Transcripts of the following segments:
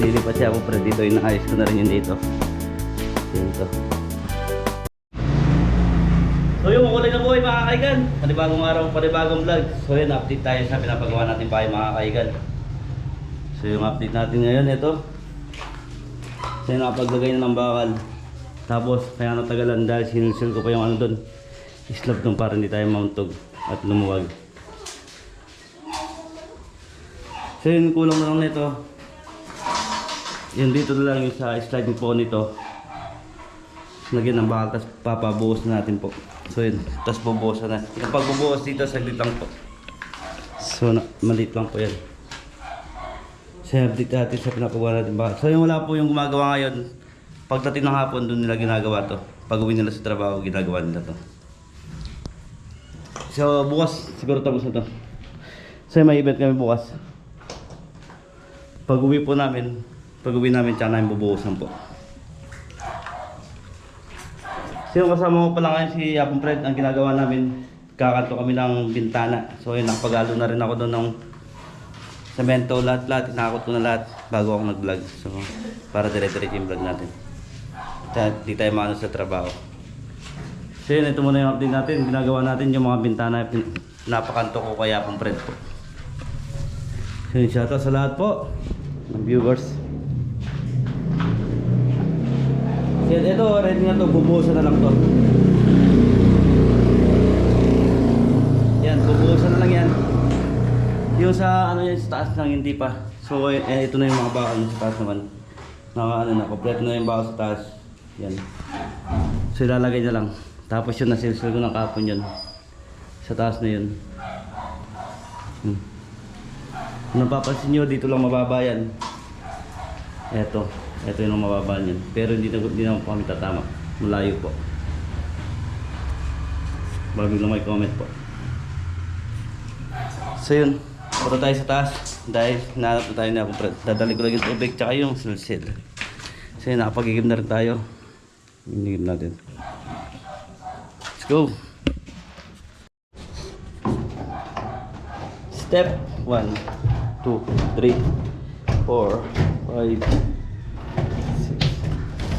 lilipat siya ako friend dito. Inaayos ko na rin yun dito. Dito. So yung kulay na buhay mga kaigan. Panibagong araw, panibagong vlog. So yun, update tayo sa pinapagawa natin pa mga kaigan. So yung update natin ngayon, ito. So yung nakapaglagay na ng bakal. Tapos kaya natagalan dahil sinusil ko pa yung ano doon. Islab doon para hindi tayo mauntog at lumuwag. So yun, kulang na lang nito. Yun dito na lang yung sa sliding po nito. Lagyan ng bakal, tapos papabuhos na natin po. So yun, tapos bubuhos na. Yung pagbubuhos dito, saglit lang po. So, na, lang po yan. So, update natin sa pinapagawa natin bakal. So, yung wala po yung gumagawa ngayon, pagdating ng hapon, doon nila ginagawa to. Pag uwi nila sa trabaho, ginagawa nila to. So, bukas, siguro tapos na to. So, may event kami bukas. Pag uwi po namin, pag uwi namin, tsaka namin bubuhusan po. So kasama ko pala ngayon si Apong Fred, ang ginagawa namin, kakanto kami ng bintana. So yun, nakapagalo na rin ako doon ng semento, lahat-lahat, inakot ko na lahat bago ako nag-vlog. So, para dire-diretso yung vlog natin. Kaya di tayo maano sa trabaho. So yun, ito muna yung update natin. Ginagawa natin yung mga bintana, napakanto ko kay Apong Fred po. So yun, shoutout sa lahat po ng viewers. Yan, ito, ready na to, bubuhusan na lang to. Yan, bubuhusan na lang yan. Yung sa, ano yan, sa taas lang, hindi pa. So, eh, ito na yung mga bakal sa taas naman. Naka, ano na, kompleto na yung bakal sa taas. Yan. So, ilalagay na lang. Tapos yun, nasilsil ko ng kapon yun. Sa taas na yun. Hmm. Napapansin nyo, dito lang mababa yan. Eto, eto yung mababa niyan. Pero hindi na, hindi naman po kami tatama. Malayo po. Bago lang may comment po. So yun, punta tayo sa taas. Dahil hinahanap na tayo na akong Dadali ko lang yung tubig tsaka yung silsil. So yun, nakapagigim na rin tayo. Hinigim natin. Let's go! Step 1, 2, 3, 4, 5,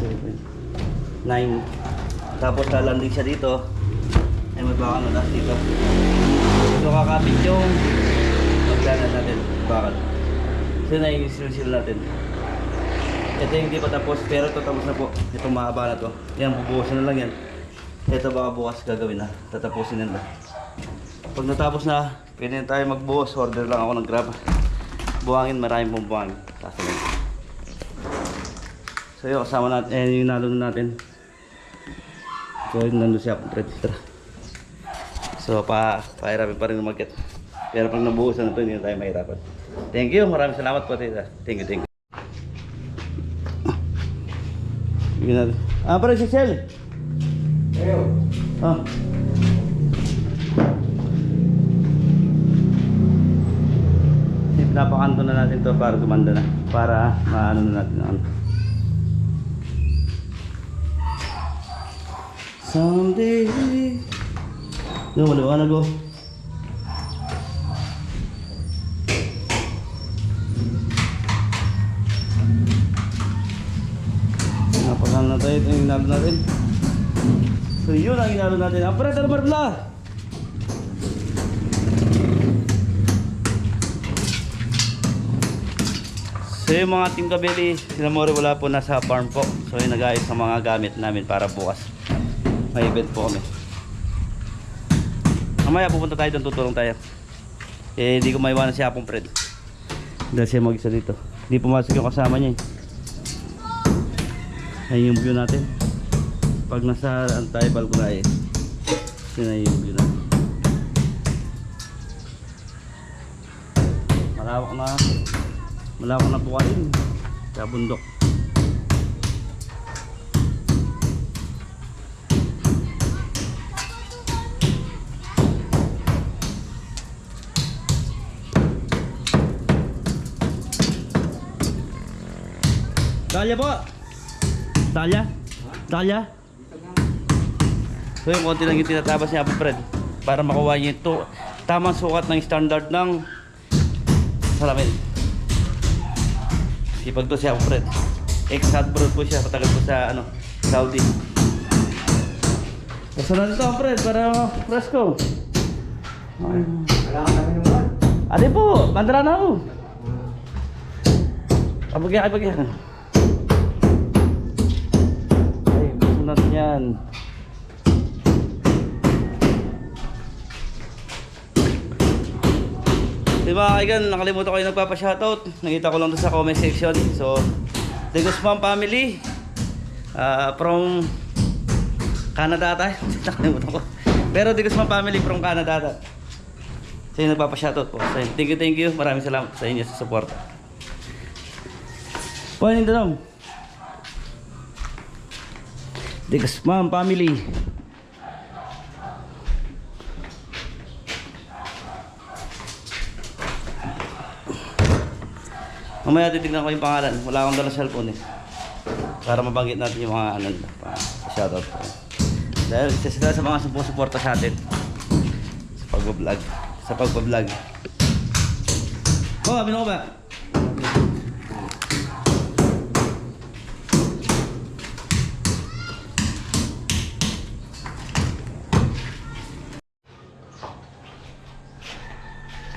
6, 7, 9. Tapos lalanding siya dito. Ay may bakal na lahat dito. So kakapit yung magdana natin. Bakal. So na yung silsil natin. Ito yung hindi pa tapos pero ito tapos na po. Itong mahaba na to. Yan, bubuhusan na lang yan. Ito baka bukas gagawin na. Tatapusin na. Pag natapos na, pwede na tayo magbuhos. Order lang ako ng grab. Buhangin, maraming pong buhangin. Sasalan. So yun, kasama natin, eh, yung nalo na natin. So yun, nandun siya register. So pa, pahiramin pa rin umakyat. Pero pag nabuhusan na ito, hindi na tayo mahirapan. Thank you, maraming salamat po tita. Thank you, thank you. Yun natin. Ah, parang si Sel. Ah. Pinapakanto na natin to para gumanda na. Para maano na natin ano. Someday. Yung maliwanag oh. Napakan na tayo ito yung inalo natin. So yun ang inalo natin. Operator Barbla! So yung mga Team Kabeli, sila Mori wala po nasa farm po. So yung nag-ayos ng mga gamit namin para bukas. May event po kami. Mamaya pupunta tayo doon, tutulong tayo. Eh, hindi ko maiwanan si Apong Fred. Dahil siya mag-isa dito. Hindi pumasok yung kasama niya eh. Ayun yung view natin. Pag nasa antay balkonay, yun na yung view natin. Malawak na malawak na bukain sa bundok. Talya po. Talya? Talya? So yung konti lang yung tinatabas niya po Fred. Para makuha niya ito. Tamang sukat ng standard ng salamin. Sipag to siya po Fred. Ex-hot brood po siya. Patagal po sa ano, Saudi. Basta na dito Fred para one. Ate po, bandara na ako. Kapag kapag natin yan. Di ba kaigan, nakalimutan ko yung nagpapa-shoutout. Nakita ko lang doon sa comment section. So, The Guzman family. ah from Canada tayo. nakalimutan ko. Pero The Guzman family from Canada tayo. Sa inyo nagpapa-shoutout po. So, thank you, thank you. Maraming salamat sa inyo sa support. Pwede daw. The Guzman family. Mamaya titignan ko yung pangalan. Wala akong dala cellphone eh. Para mabanggit natin yung mga ano, pa, shoutout ko. Dahil isa sila sa mga sumusuporta sa atin sa pag-vlog. Sa pag-vlog. Oh, abin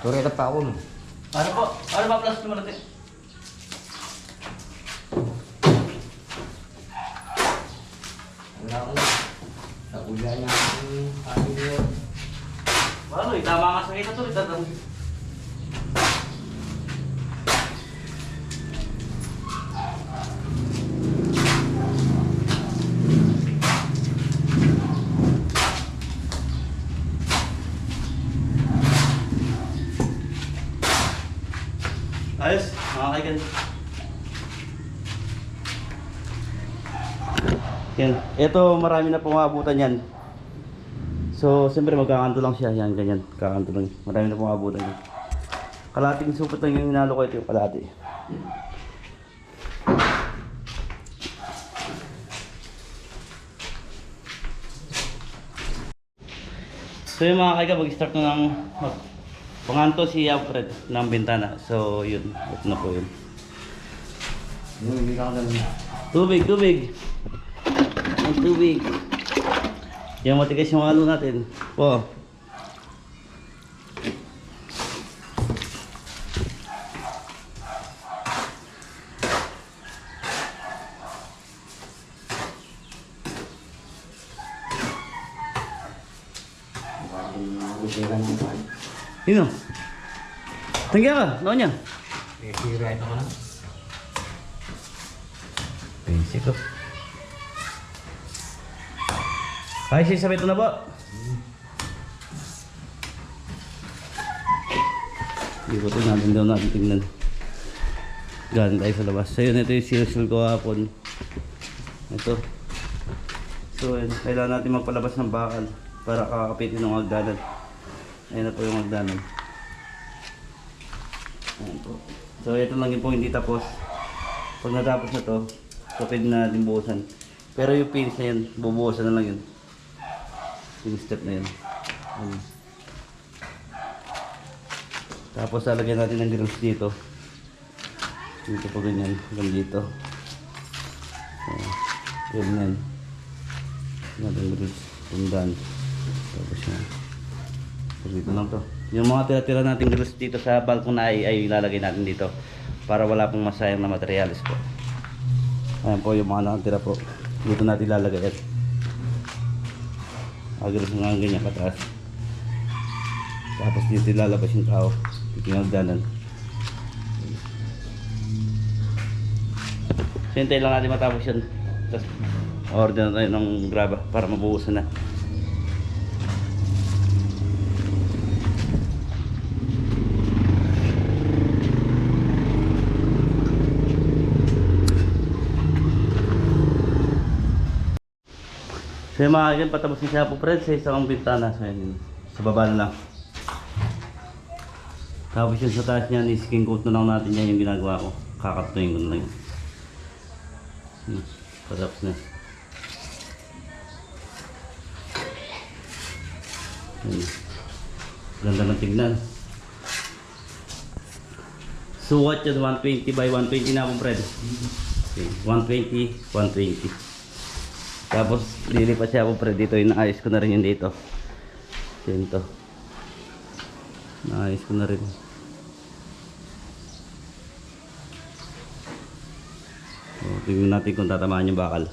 Tureta pa ako. Ano po? Ano ba plus mo natin? Wala ko na. Nakula niya ang aking yun. Ano eh, tama nga sa kita to. Itatang. Ayos, kaigan. Yan. Ito, marami na pumabutan yan. So, siyempre magkakanto lang siya. Yan, ganyan. Kakanto lang. Marami na pumabutan yan. Kalating supot lang yung hinalo ko ito yung kalati. So yung mga kaiga, mag-start na ng mag panganto si Alfred ng bintana. So yun, ito na po yun. Hindi ka. Tubig, tubig. Ang tubig. Yung matigas yung halo natin. Po. Tangga ka, noon niya. Eh, sira ito ko na. Basic ko. Ay, sisabay ito na po. Hindi ko ito natin daw natin tingnan. Galing tayo sa labas. So yun, ito yung silsil ko hapon. Ito. So yun, kailangan natin magpalabas ng bakal. para kakapitin ng hagdanan. Ayan na po yung hagdanan. Ayan po. So ito lang yung po hindi tapos. Pag natapos na to, so pwede na natin buhusan. Pero yung pins na yan, bubuhusan na lang yun. Yung step na yun. Ayan. Tapos lalagyan natin ng grills dito. Dito po ganyan, hanggang dito. So, ganyan. Natin grills, pundan. Tapos yan. So, dito lang to. Yung mga tira-tira natin grills dito sa balkon ay, ay ilalagay natin dito. Para wala pong masayang na materialis po. Ayan po yung mga nakatira po. Dito natin ilalagay yan. Agros nga ganyan kataas. Tapos dito ilalabas yung tao. Dito yung hagdanan. So lang natin matapos yun. Tapos order na tayo ng graba para mabuhusan na. So yung mga yan, patapos na siya po Fred sa isang bintana. So yun, sa baba na lang. Tapos yun sa taas niya, ni-skin coat na lang natin yan yung ginagawa ko. Kakatuyin ko na lang yun. Hmm, patapos na. Yun. Ganda ng tignan. Suwat yan, 120 by 120 na akong Fred. Okay, 120, 120. Tapos lilipat siya ako pre dito, inaayos ko na rin yun dito. Yun to. Naayos ko na rin. So, tingnan natin kung tatamaan yung bakal.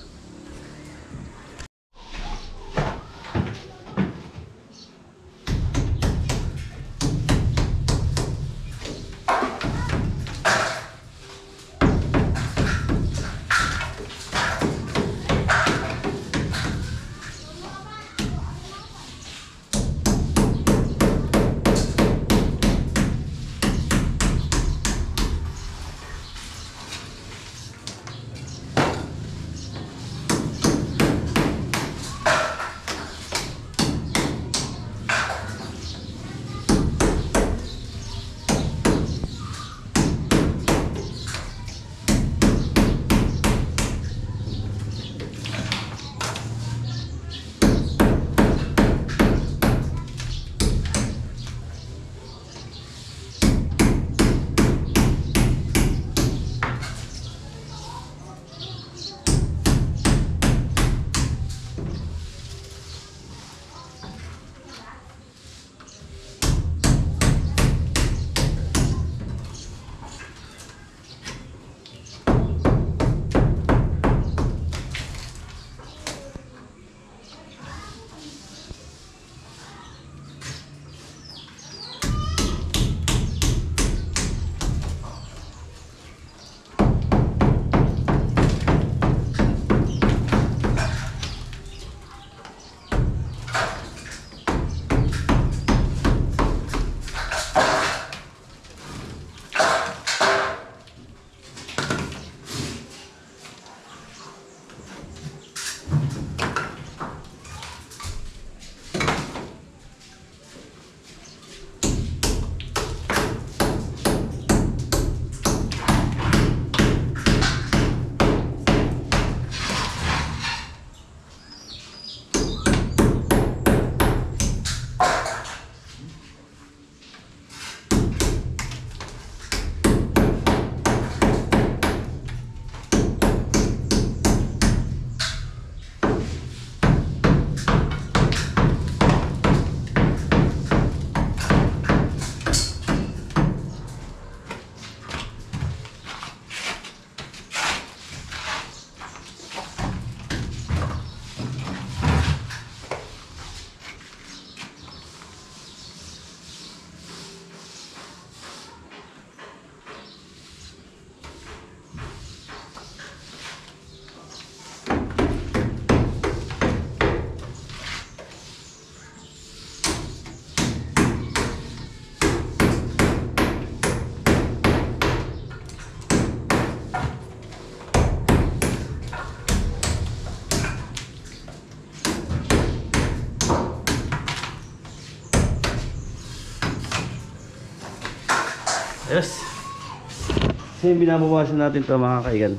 So yung binabawasan natin to mga kaigan.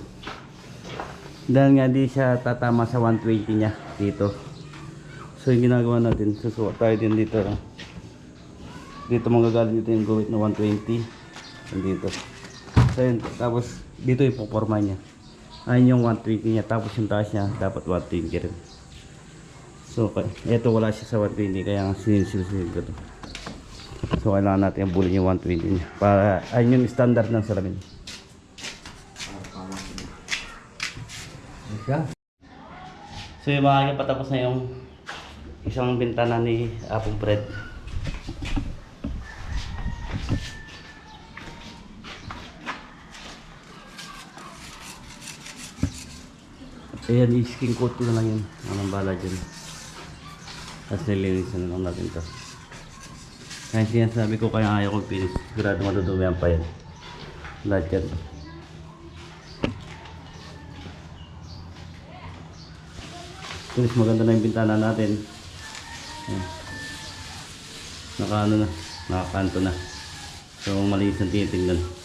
Dahil nga di siya tatama sa 120 niya dito. So yung ginagawa natin, susuot tayo din dito. Dito manggagaling dito yung guhit na 120. Yung dito. So yun, tapos dito yung puporma niya. Ayun yung 120 niya. Tapos yung taas niya, dapat 120 rin. So, pa- eto wala siya sa 120 kaya nga sinisilsil ko to. So, kailangan natin yung bulin yung 120 niya. Para, ayun yung standard ng salamin. So, yung mga patapos na yung isang bintana ni Apong Fred. Ayan, i-skin coat ko na lang yun. Anong bala dyan. Tapos nilinisan na lang natin to. Kaya sinasabi ko kaya ayaw kong finish. Sigurado matutumihan pa yan. Lahat yan. Tulis maganda na yung bintana natin. Ayan. Naka ano na, nakakanto na. So malinis ang tinitingnan.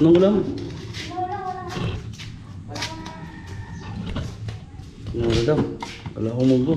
Anong ulam? Ano ulam? Wala akong munggo.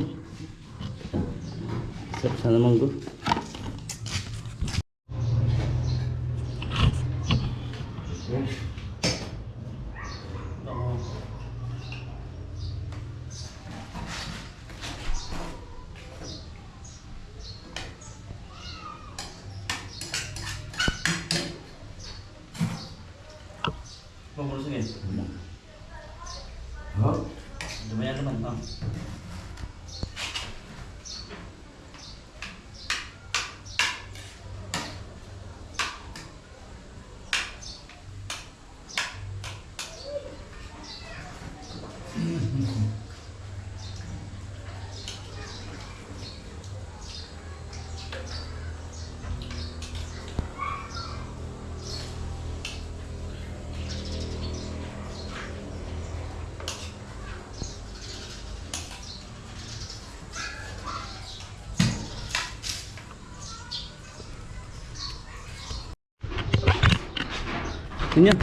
Yun yan.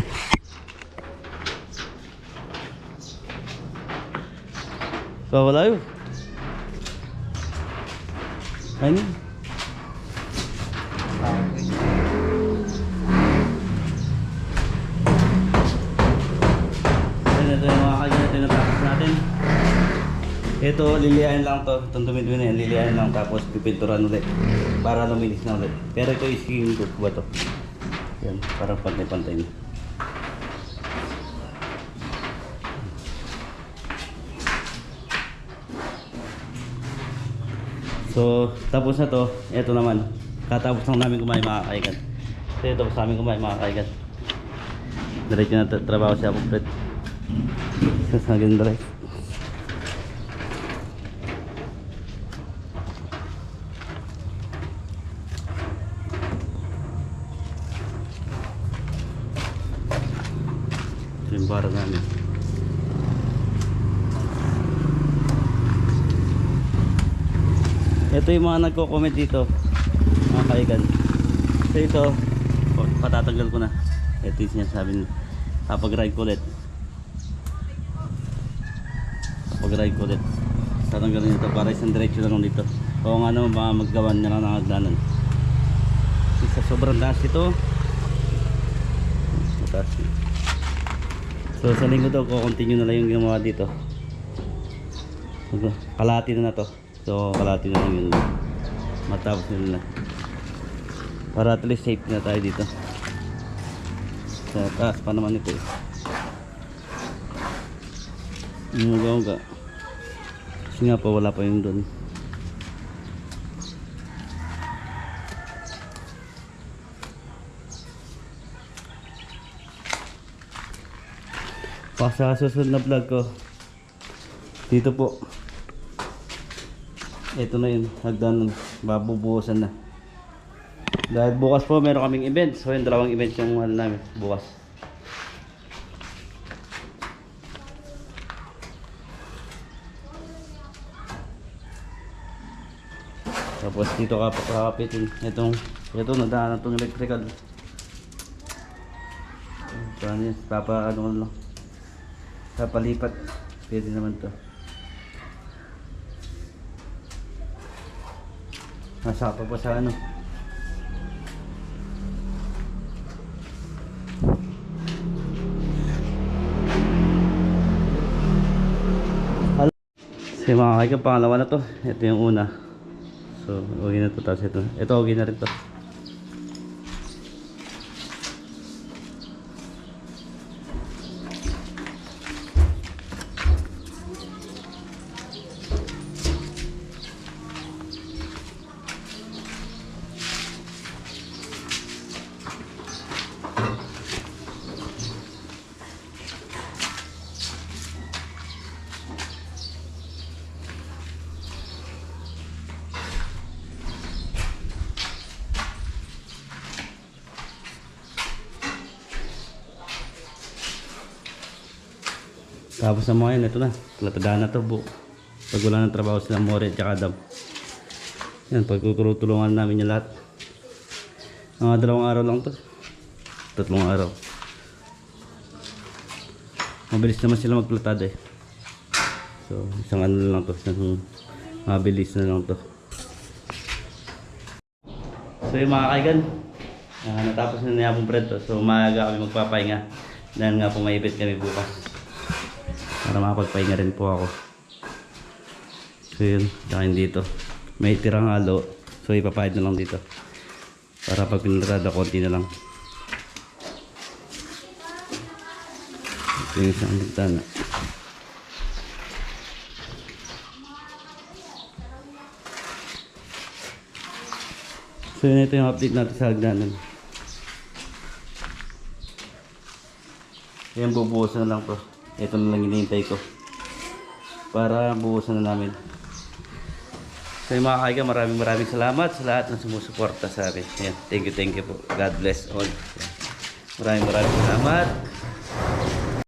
Kawala yun. Ayun. Ayun, ito yung mga kanya natin natapos natin. Ito, liliyain lang to. Itong dumi-dumi na yan, liliyain lang tapos pipinturan ulit. Para luminis na ulit. Pero ito is coat ba to? Yan, parang pantay-pantay na. So, tapos na to. Ito naman. Katapos lang namin kumain mga kaigan. So, ito tapos namin kumain mga kaigan. Diretso na tra- trabaho siya po, Fred. Sa naging drive. Ito yung bar namin. Ito yung mga nagko-comment dito. Mga kaigan. So ito, pa- patatanggal ko na. Ito yung sinasabi nila. Kapag ride ko ulit. Kapag ride ko ulit. Tatanggalin ito para isang diretsyo na lang dito. O nga naman baka maggawan niya lang ng hagdanan. Kasi Sa sobrang taas ito. Mataas. So sa linggo daw ko continue na lang yung ginawa dito. Kalahati na na to. So, kalati na lang yun. Matapos nila na. Para at least safe na tayo dito. Sa taas pa naman ito eh. Umaga-umaga. Kasi nga pa wala pa yung doon. pa sa susunod na vlog ko dito po ito na yun. Hagdan. Babubuhusan na. Dahil bukas po meron kaming event. So yung dalawang event yung ano namin. Bukas. Tapos dito ka kakapitin. Itong, ito nadaanan itong electrical. Ito ano yun, papa ano lang. Papalipat. Pwede naman to. Nasa pa sa ano. Hal- Kasi mga kaibigan, pangalawa na to. Ito yung una. So, okay na to. Tapos ito. Ito okay na rin to. Tapos sa mga yun, ito na. Latadaan na to. Pag wala ng trabaho sila, More at saka Dam. Yan, pagtutulungan namin yung lahat. Mga dalawang araw lang to. Tatlong araw. Mabilis naman sila magplatad eh. So, isang ano lang to. Isang mabilis na lang to. So yung mga kaigan, ah, natapos na niya pong bread to. So umaga kami magpapahinga. Dahil nga po event kami bukas. Para makapagpahinga rin po ako. So yun, dahil dito. May tirang halo. So ipapahid na lang dito. Para pag pinarada, konti na lang. Ito yung isang bintana. So yun ito yung update natin sa hagdanan. Yan bubuhusan lang to. Ito na lang hinihintay ko. Para buhusan na namin. So yung mga kaiga, maraming maraming salamat sa lahat ng sumusuporta sa akin. Yan. Thank you, thank you po. God bless all. Maraming maraming salamat.